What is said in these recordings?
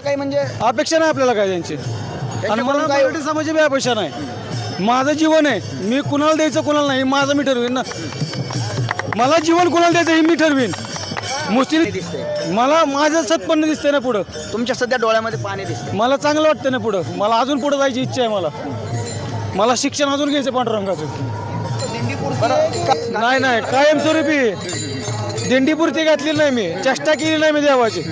काही म्हणजे अपेक्षा नाही आपल्याला काय त्यांची. आणि मला काय- मराठी समाजाची बी अपेक्षा नाही. माझं जीवन आहे मी कुणाला द्यायचं कुणाला नाही हे माझं मी ठरवीन ना. मला जीवन कुणाला द्यायचं हे मी ठरवीन. मुस्लिम दिसतंय मला माझं सत्पन्न दिसतंय ना पुढं. तुमच्या सध्या डोळ्यामध्ये पाणी दिसते मला चांगलं वाटतं ना पुढं. मला अजून पुढं जायची इच्छा आहे मला. मला शिक्षण अजून घ्यायचं पांडुरंगाचं. नाही नाही कायमस्वरूपी. दिंडीपुरती घातली नाही मी. चेष्टा केली नाही मी देवाची.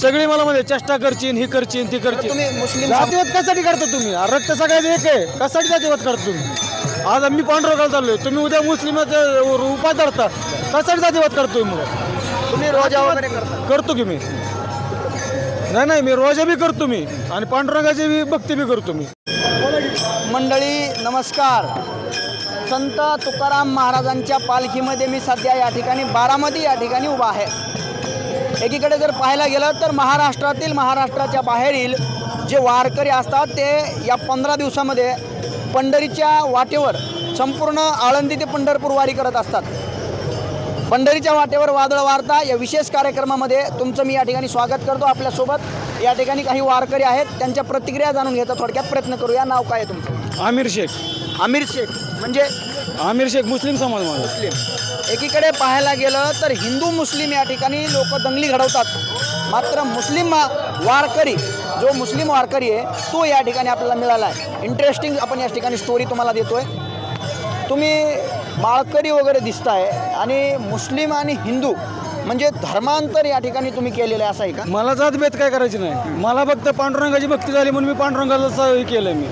सगळी मला मध्ये चेष्टा करचीन ही करचीन ती करचीन. तुम्ही मुस्लिम जातीवाद कशासाठी करता तुम्ही? अरे रक्त सगळ्यात एक आहे. कशासाठी जातीवाद करता तुम्ही? आज आम्ही पांडुरंगाला चाललोय. तुम्ही उद्या मुस्लिमाचं उपाय धरता. कशासाठी जातीवाद करतोय मग? तुम्ही रोजा वगैरे करता. करतो की मी? नाही नाही मी रोजा बी करतो मी. आणि पांडुरंगाची बी भक्ती बी करतो मी. मंडळी नमस्कार. संत तुकाराम महाराजांच्या पालखीमध्ये मी सध्या या ठिकाणी बारामती या ठिकाणी उभा आहे. एकीकडे जर पाहायला गेलं तर महाराष्ट्रातील महाराष्ट्राच्या बाहेरील जे वारकरी असतात ते या पंधरा दिवसामध्ये पंढरीच्या वाटेवर संपूर्ण आळंदी ते पंढरपूर वारी करत असतात. पंढरीच्या वाटेवर वादळ वार्ता या विशेष कार्यक्रमामध्ये तुमचं मी या ठिकाणी स्वागत करतो आपल्यासोबत. या ठिकाणी काही वारकरी आहेत त्यांच्या प्रतिक्रिया जाणून घ्यायचा थोडक्यात प्रयत्न करूया. नाव काय आहे तुमचं? आमिर शेख. आमिर शेख. म्हणजे आमिर शेख मुस्लिम समाज माझा. मुस्लिम. एकीकडे पाहायला गेलं तर हिंदू मुस्लिम या ठिकाणी लोक दंगली घडवतात. मात्र मुस्लिम वारकरी जो मुस्लिम वारकरी आहे तो या ठिकाणी आपल्याला मिळाला आहे. इंटरेस्टिंग आपण या ठिकाणी स्टोरी तुम्हाला देतोय. तुम्ही माळकरी वगैरे दिसताय आणि मुस्लिम आणि हिंदू म्हणजे धर्मांतर या ठिकाणी तुम्ही केलेलं आहे असं आहे का? मला जातभेद काय करायची नाही. मला फक्त पांडुरंगाची भक्ती झाली म्हणून मी पांडुरंगाला हे केलं मी.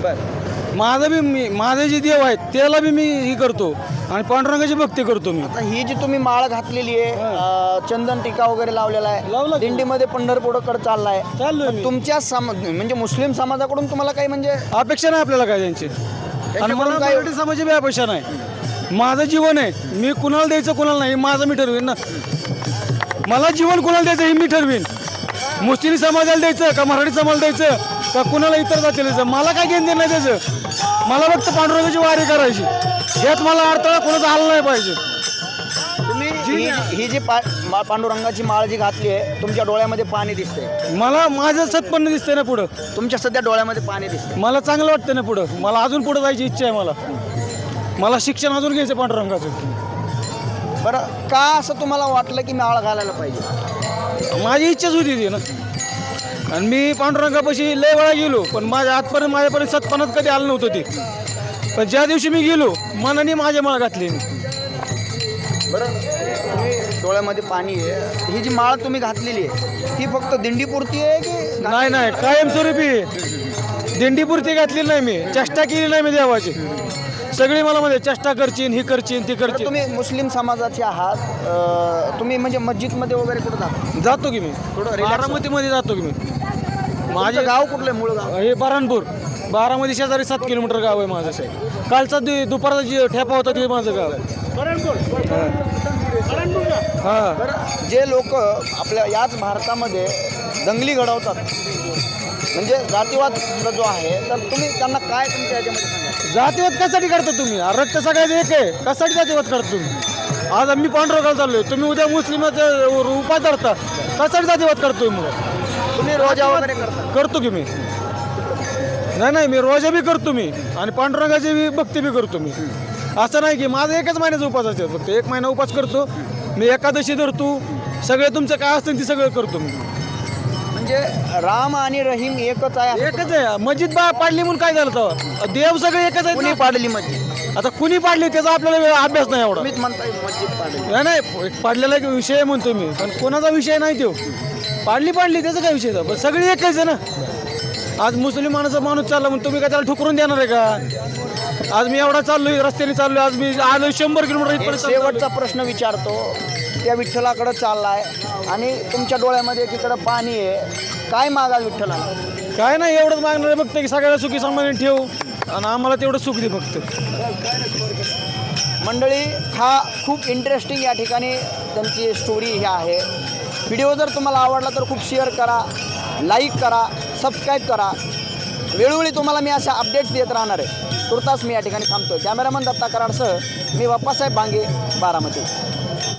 माझं बी मी माझे जे देव आहेत त्याला बी मी हे करतो. आणि पांडुरंगाची भक्ती करतो मी. आता ही जी तुम्ही माळ घातलेली आहे अं, चंदन टिका वगैरे लावलेला लावला आहे की. दिंडीमध्ये पंढरपूरकडे चाललाय. चाललोय मी. तुमच्या सम म्हणजे मुस्लिम समाजाकडून तुम्हाला काही म्हणजे अपेक्षा नाही आपल्याला काय त्यांची. आणि मला काय- मराठी समाजाची बी अपेक्षा नाही. माझं जीवन आहे मी कुणाला द्यायचं कुणाला नाही हे माझं मी ठरवीन ना. मला जीवन कुणाला द्यायचं हे मी ठरवीन. मुस्लिम समाजाला द्यायचं का मराठी समाजाला द्यायचं? का कुणाला इतर द्यायचं मला काय घेणं नाही द्यायचं मला फक्त पांडुरंगाची वारी करायची. यात मला अडथळा कोणाचा आला नाही पाहिजे. तुम्ही ही ही जी पा मा- पांडुरंगाची माळ जी घातली आहे तुमच्या डोळ्यामध्ये पाणी दिसतंय. मला माझं सत्पन्न दिसतंय ना पुढं. तुमच्या सध्या डोळ्यामध्ये पाणी दिसतंय. मला चांगलं वाटतं ना पुढं. मला अजून पुढं जायची इच्छा आहे मला. मला शिक्षण अजून घ्यायचं पांडुरंगाचं. बरं का असं तुम्हाला वाटलं की माळ घालायला पाहिजे? माझी इच्छाच होती ती ना. आणि मी पांडुरंगापाशी लय वेळा गेलो पण माझ्या आजपर्यंत माझ्यापर्यंत सत्पन्नात कधी आलं नव्हतं ते. पण ज्या दिवशी मी गेलो मनाने माझ्या मला घातली मी. बरं. तुम्ही डोळ्यामध्ये पाणी आहे. ही जी माळ तुम्ही घातलेली आहे ही फक्त दिंडीपुरती आहे की नाही नाही कायमस्वरूपी दिंडीपुरती घातली नाही मी. चेष्टा केली नाही मी देवाची. सगळी मला मध्ये चेष्टा करचीन ही करचीन ती करचीन. तुम्ही मुस्लिम समाजाचे आहात. अं, तुम्ही म्हणजे मस्जिदमध्ये वगैरे कुठं जाता? जातो की मी. थोडं relax बारामतीमध्ये जातो की मी. माझं गाव कुठलं आहे मूळ गाव? हे बाराणपूर बारामती शेजारी सात किलोमीटर गाव आहे माझं कालचा दु- दुपारचा जे ठेपा होता ते माझं गाव हां. बरं जे लोक आपल्या याच भारतामध्ये दंगली घडवतात म्हणजे जातीवाद जो आहे तर तुम्ही त्यांना काय तुमच्या याच्यामध्ये सांगा? जातीवाद कशासाठी करता तुम्ही? अरे रक्त सगळ्यात एक आहे. कशासाठी जातीवाद करता तुम्ही? आज आम्ही पांढरगाव चाललोय. तुम्ही उद्या मुस्लिमाचं उपाय धरता. कशासाठी जातीवाद करतोय मग? तुम्ही रोजा वगैरे करता. करतो की मी? नाही नाही मी रोजा बी करतो मी. आणि पांडुरंगाची बी भक्ती बी करतो मी. असं नाही की माझं एकच महिन्याचा उपास असते. फक्त एक महिना उपास करतो. मी एकादशी धरतो. सगळं तुमचं काय असतं ते सगळं करतो मी. म्हणजे राम आणि रहीम एकच आहे. एकच आहे. मस्जिद बा पाडली म्हणून काय झालं तेव्हा? देव सगळे एकच आहेत कुणी ना. पाडली मस्जिद? आता कुणी पाडली त्याचा आपल्याला अभ्यास नाही एवढा. तुम्हीच म्हणताय मस्जिद पाडली. नाही पाडलेला एक विषय म्हणतो मी. पण कोणाचा विषय नाही तो. पाडली पाडली त्याचा काय विषय पण सगळी एकच आहे ना? आज मुसलमानाचा माणूस चालला म्हणून तुम्ही काय त्याला ठुकरून देणार आहे का? आज मी एवढा चाललोय रस्त्याने चाललोय आज मी आलो शंभर किलोमीटर एक इथपर्यंत शेवटचा प्रश्न विचारतो. त्या विठ्ठलाकडे चाललाय आणि तुमच्या डोळ्यामध्ये एकीकडे पाणी आहे. काय मागाल विठ्ठलाला? काय नाही एवढंच मागणार आहे फक्त की सगळ्याला सुखी समाधानी ठेवू. आणि आम्हाला तेवढं सुख दे फक्त. मंडळी हा खूप इंटरेस्टिंग या ठिकाणी त्यांची स्टोरी ही आहे. व्हिडिओ जर तुम्हाला आवडला तर खूप शेअर करा लाईक करा सबस्क्राईब करा. वेळोवेळी तुम्हाला मी अशा अपडेट्स देत राहणार आहे. तुर्तास मी या ठिकाणी थांबतो कॅमेरामन दत्ता कराडसह मी बाप्पासाहेब बांगे बारामती.